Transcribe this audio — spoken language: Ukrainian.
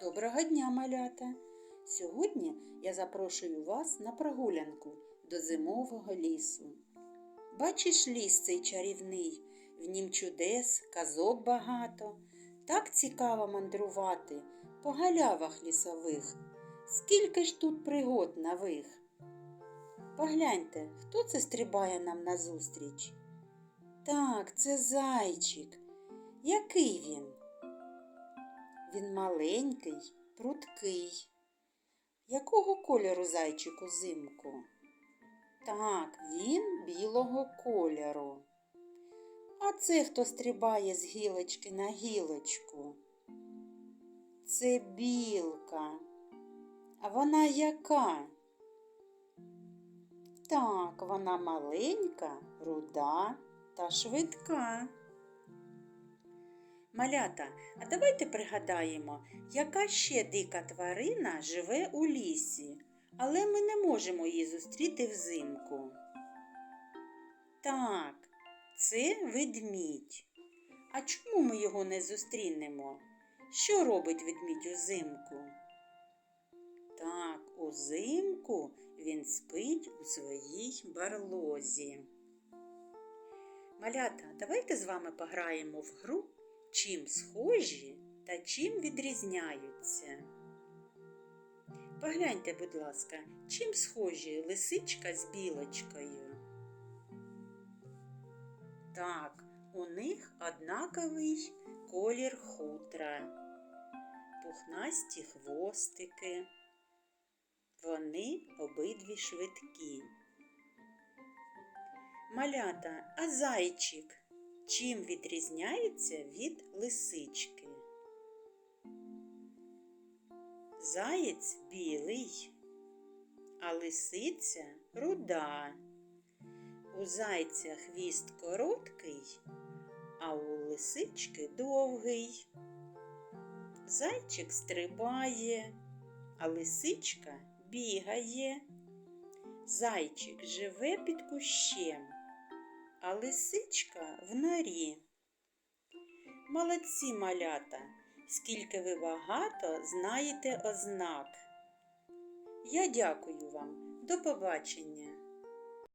Доброго дня, малята! Сьогодні я запрошую вас на прогулянку до зимового лісу. Бачиш ліс цей чарівний, в нім чудес, казок багато. Так цікаво мандрувати по галявах лісових. Скільки ж тут пригод нових. Погляньте, хто це стрибає нам назустріч? Так, це зайчик. Який він? Він маленький, прудкий. Якого кольору зайчик узимку? Так, він білого кольору. А це хто стрибає з гілочки на гілочку? Це білка. А вона яка? Так, вона маленька, руда та швидка. Малята, а давайте пригадаємо, яка ще дика тварина живе у лісі, але ми не можемо її зустріти взимку. Так, це ведмідь. А чому ми його не зустрінемо? Що робить ведмідь узимку? Так, узимку він спить у своїй барлозі. Малята, давайте з вами пограємо в гру чим схожі та чим відрізняються. Погляньте, будь ласка, чим схожі лисичка з білочкою? Так, у них однаковий колір хутра, пухнасті хвостики. Вони обидві швидкі. Малята, а зайчик чим відрізняється від лисички? Заєць білий, а лисиця руда. У зайця хвіст короткий, а у лисички довгий. Зайчик стрибає, а лисичка бігає. Зайчик живе під кущем, а лисичка в норі. Молодці малята, скільки ви багато знаєте ознак. Я дякую вам. До побачення!